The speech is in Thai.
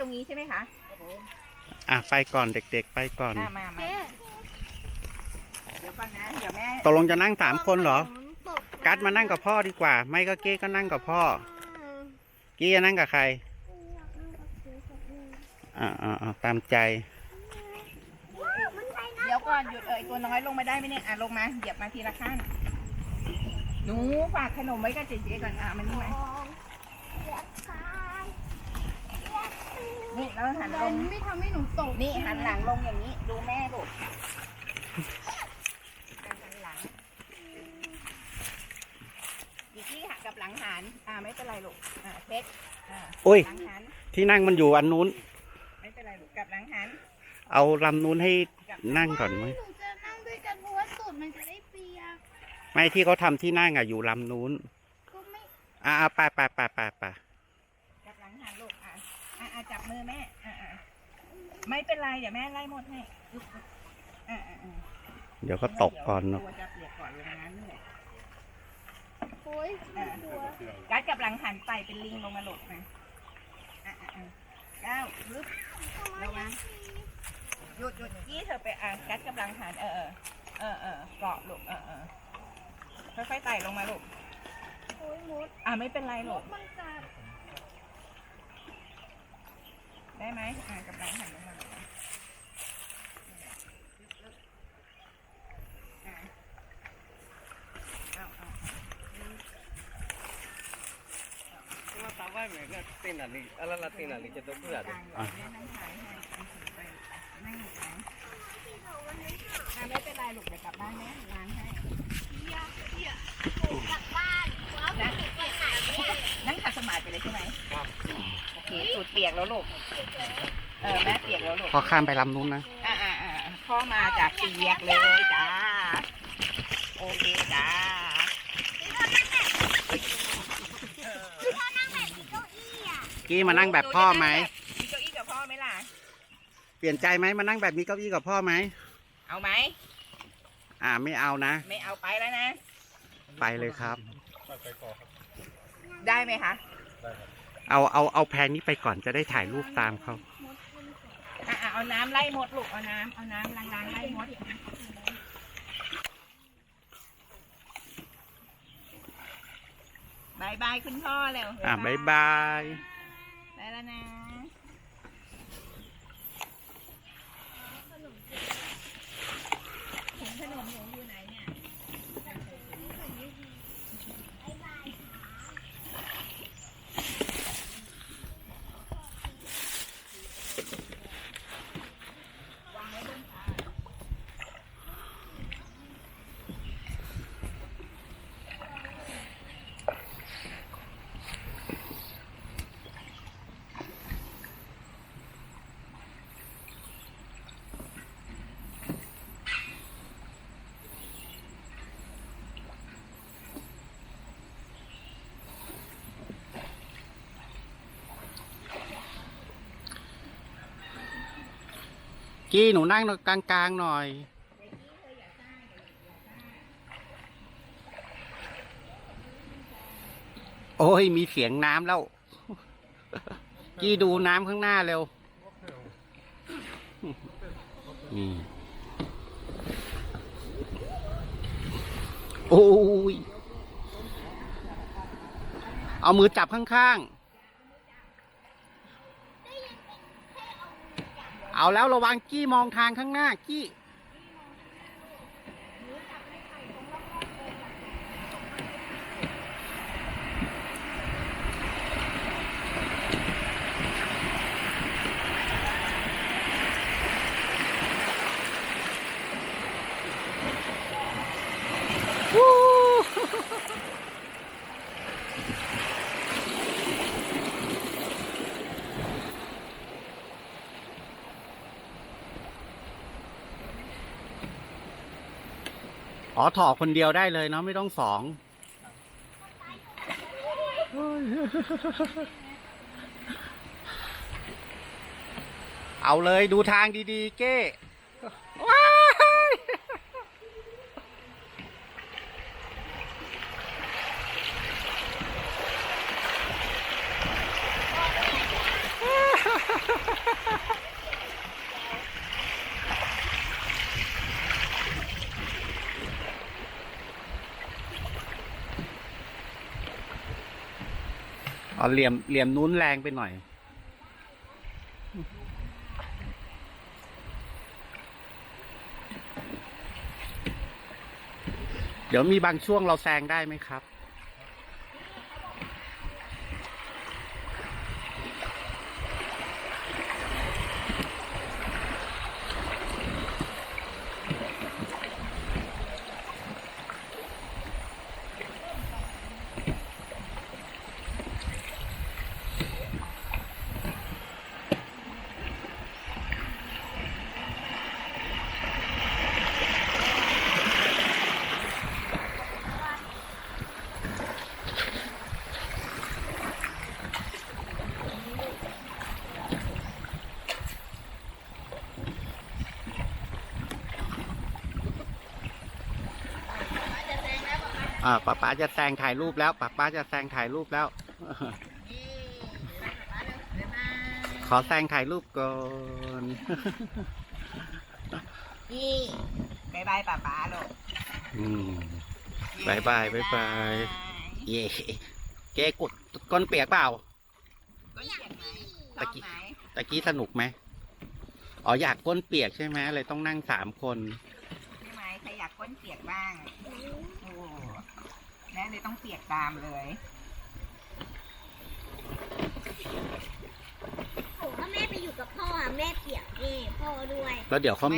ตรงนี้ใช่ไหมคะอะไปก่อนเด็กๆ ไปก่อนอะมามาเดี๋ยวก่อนนะเดี๋ยวแม่ตกลงจะนั่งสามคนเหรอ กัดมานั่งกับพ่อดีกว่า ไม่ก็เก้ก็นั่งกับพ่อ กี้จะนั่งกับใคร อ่าอ่าอ่าตามใจ เดี๋ยวก่อนหยุดเอ่ยตัวน้อยลงมาได้ไหมเนี่ยอะลงมาเหยียบมาทีละขั้นหนูฝากขนมไว้กับเจ๊ๆก่อนอะมันนี่ไห นี่แล้วหันลงไม่ทำให้หนูตกนี่หันหลังลงอย่างนี้ ดูแม่ลูกการหันหลังอีกที่หักกับหลังหันอ่าไม่เป็นไรลูกอ่าเพชรอ่าอุ้ย หลังหันที่นั่งมันอยู่อันนู้น ไม่เป็นไรลูกกลับหลังหันเอาลำนู้นให้กลับนั่งก่อนไหมหนูจะนั่งด้วยกันเพราะว่าสูตรมันจะได้เปียกไม่ที่เขาทำที่นั่งอะอยู่ลำนู้นก็ไม่ อ่าอ่าไปไปไปไปไป กลับหลังหันลูก อ่าอ่าอ่า จับมือแม่อ่าอ่าไม่เป็นไรเดี๋ยวแม่ไล่หมดให้ลุกอ่าอ่าอ่าเดี๋ยวก็ตกก่อนเนาะตัวจะเปียกก่อนลงน้ำนี่แหละโอ้ยน่ากลัวกัดกับหลังหันไปเป็นลิงลงมาหลบนะอะอะอะก้าวลึกระวังหยุดหยุดยี่เธอไปอะกัดกับหลังหันเออเออเออเออเกาะลูกเออเออค่อยๆไต่ลงมาลูกโอ้ยมดอะไม่เป็นไรมลูกดมันกัด ได้ไหมอะกับหลังหันลงมาลูกอะเอาเอา Cuma tahu mereka tinggal di, ala la tinggal di situ pun ada. อะนั่งถ่ายให้เอาถือไปนั่งอยู่ไหนอะไม่เป็นไรลูกเดี๋ยวกลับบ้านแม่ล้างให้ กลับบ้านแล้ว นั่งนั่งขัดสมาธิไปเลยใช่ไหมโอ เคสูดเปียกแล้วลูก เออแม่เปียกแล้วลูก พอข้ามไปลำนู้นนะ อ่าอ่าอ่าพ่อมาจากเปียกเลยจ้า โอเคจ้ากี้มานั่งแบบพ่อไหม มีเก้าอี้กับพ่อไหมล่ะ เปลี่ยนใจไหมมานั่งแบบมีเก้าอี้กับพ่อไหม เอาไหม อ่าไม่เอานะ ไม่เอาไปแล้วนะ ไปเลยครับ ได้ไหมคะ เอาเอาเอาแพงนี้ไปก่อนจะได้ถ่ายรูปตามเขาอะอะเอาน้ำไล่มดลูกเอาน้ำเอาน้ำล้างๆไล่มดบายบายคุณพ่อเร็วอ่าบายบาย ไปแล้วนะ ถุงขนมหนูอยู่ไหนเนี่ย กี้หนูนั่งกลางๆหน่อย โอ้ย มีเสียงน้ำแล้ว กี้ดูน้ำข้างหน้าเร็วนี่โอ้ย เอามือจับข้างๆ เอาแล้วระวังกี้มองทางข้างหน้ากี้ วู้ อ๋อถอดคนเดียวได้เลยเนาะไม่ต้องสองเอาเลยดูทางดีๆ เก้ว้าย เอาเหลี่ยมเหลี่ยมนู้นแรงไปหน่อย เดี๋ยวมีบางช่วงเราแซงได้ไหมครับ อ่าป้าป้าจะแซงถ่ายรูปแล้วป้าป้าจะแซงถ่ายรูปแล้ว ขอแซงถ่ายรูปก่อนนี่บายบายป้าป้าลูกอืมบายบายบายบายเย่เก๊กดก้นเปียกเปล่าก้นเปียกไหมตะกี้ชอบไหมตะกี้สนุกไหมอ๋ออยากก้นเปียกใช่ไหมเลยต้องนั่งสามคน ก้นเปียกบ้างโอ้แม่เลยต้องเปียกตามเลยโอ้ถ้าแม่ไปอยู่กับพ่ออะแม่เปียกเองพ่อด้วย แล้วเดี๋ยวเขามี